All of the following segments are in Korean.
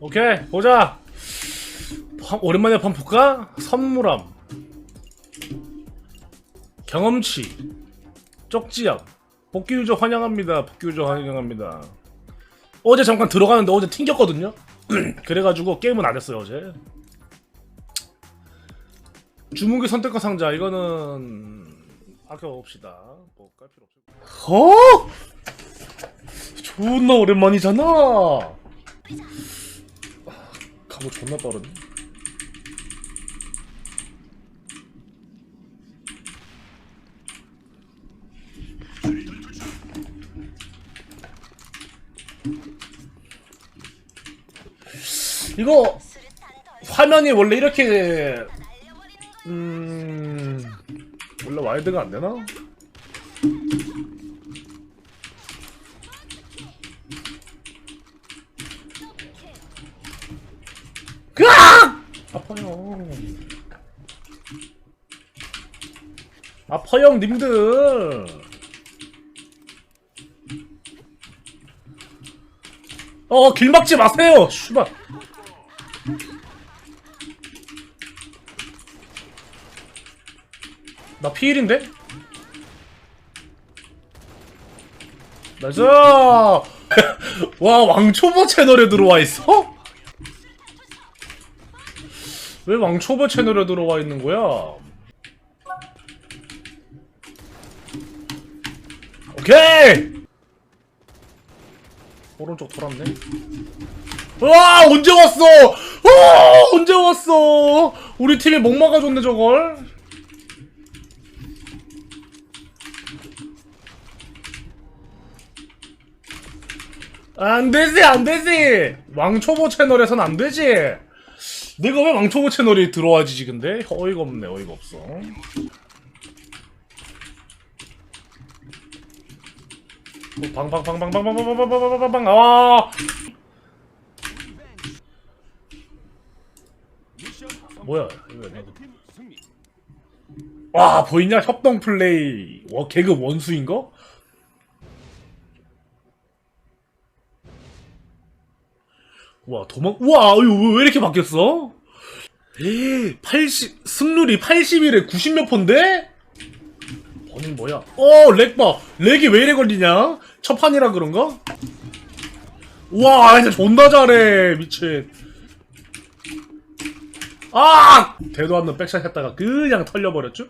오케이 보자. 펌- 오랜만에 펌 볼까? 선물함. 경험치. 쪽지함. 복귀 유저 환영합니다. 복귀 유저 환영합니다. 어제 잠깐 들어가는데 어제 튕겼거든요? 그래가지고 게임은 안 했어요 어제. 주무기 선택과 상자. 이거는 아껴봅시다. 뭐 깔 필요 없어 어? 존나 오랜만이잖아 가보 존나 빠르네. 이거 화면이 원래 이렇게 음 원래 와이드가 안 되나? 아파요. 아파요, 님들. 어, 길 막지 마세요, 씨발. 나 피일인데? 나이스! 와, 왕초보 채널에 들어와 있어? 왜 왕초보 채널에 들어와 있는 거야? 오케이! 오른쪽 돌았네. 와 언제 왔어? 와 언제 왔어? 우리 팀이 목 막아줬네 저걸. 안 되지 안 되지. 왕초보 채널에선 안 되지. 내가 왜 왕초보 채널에 들어와지지 근데? 어이가 없네 어이가 없어 방방방방방방방방방방방방 아 뭐야 이거 왜 나도- 와 보이냐 협동 플레이 와 개그 원수인가? 와 도망 우와 이거 왜- 왜 이렇게 바뀌었어? 에이 80 승률이 81에 90몇 폰데? 버닝 뭐야? 어 렉봐 렉이 왜 이래 걸리냐? 첫 판이라 그런가? 우와 진짜 존나 잘해 미친 아 대도 않는 백샷 했다가 그냥 털려버렸죠?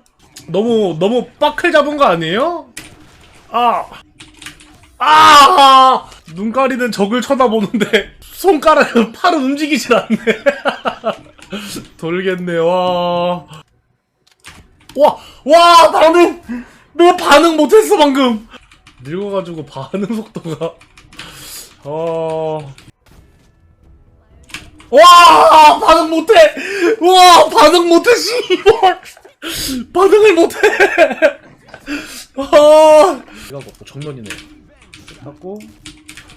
너무 너무 빠클 잡은 거 아니에요? 아 아! 눈 가리는 적을 쳐다보는데 손가락은 팔은 움직이질 않네. 돌겠네 와. 와, 와 반응. 너 반응 못했어 방금. 늙어가지고 반응 속도가. 어. 와 반응 못해. 와 반응 못해 씨발. 반응을 못해. 아. 이거 먹고 정면이네. 하고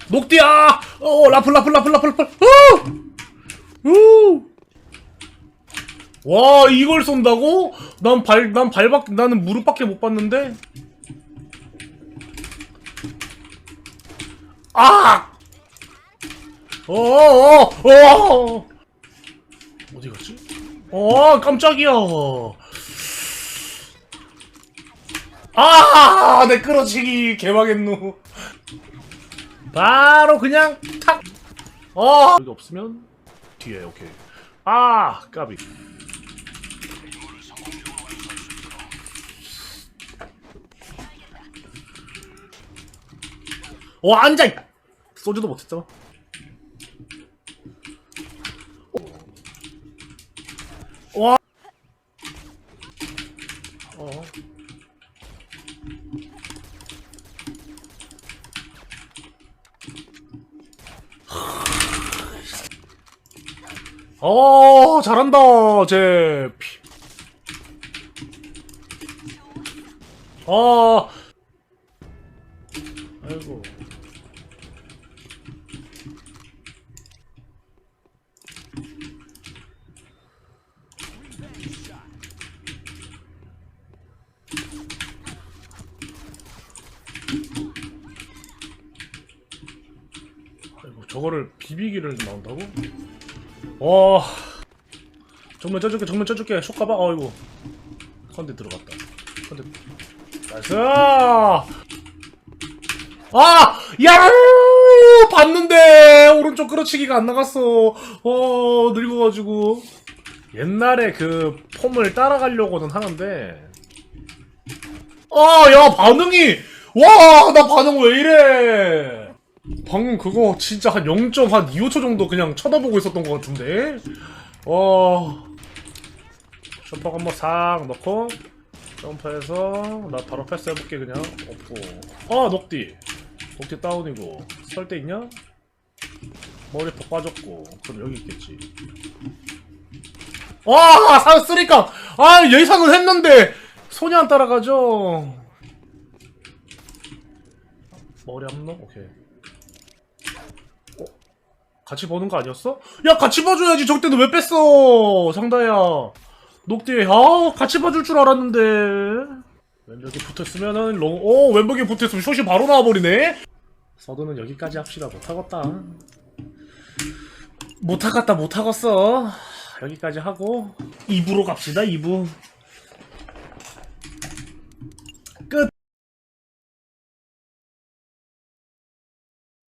녹디야! 어 라플 라플 라플 라플 라플 어! 우! 와 이걸 쏜다고? 난 발 난 발밖 나는 무릎밖에 못 봤는데 아! 어어어 어! 어디 갔지? 어 깜짝이야 아, 내 끌어치기 개망했누. 바로 그냥 탁. 어. 여기 없으면 뒤에 오케이. 아, 까비. 어, 앉아. 이- 소주도 못했잖아. 와. 어. 어 잘한다 제 피. 아 아이고 아이고 저거를 비비기를 나온다고? 와 정면 쪄줄게 정면 쪄줄게. 쇼 가봐. 어이구 컨대 들어갔다. 컨대. 나이스! 아! 야! 봤는데! 오른쪽 끌어치기가 안 나갔어. 어 늙어가지고. 옛날에 그 폼을 따라가려고는 하는데. 아 야 반응이! 와 나 반응 왜 이래 방금 그거 진짜 한 0.25초 정도 그냥 쳐다보고 있었던 것 같은데? 와. 셔퍼 한번 싹 넣고 점프해서 나 바로 패스해볼게 그냥. 없고. 아 넉디 넉디 다운이고. 설때 있냐? 머리 퍽 빠졌고. 그럼 여기 있겠지. 와 사, 쓰리깡! 아 예상은 했는데 손이 안 따라가죠? 머리 한번 오케이. 어? 같이 버는 거 아니었어? 야 같이 봐줘야지. 저때는 왜 뺐어 상다야? 녹디 아 같이 봐줄 줄 알았는데. 왼벽에 붙었으면은 롱, 오 왼벽에 붙었으면 숏이 바로 나와버리네? 서든은 여기까지 합시다. 못하겠다. 못하겠다 못하겠어. 여기까지 하고 2부로 갑시다 2부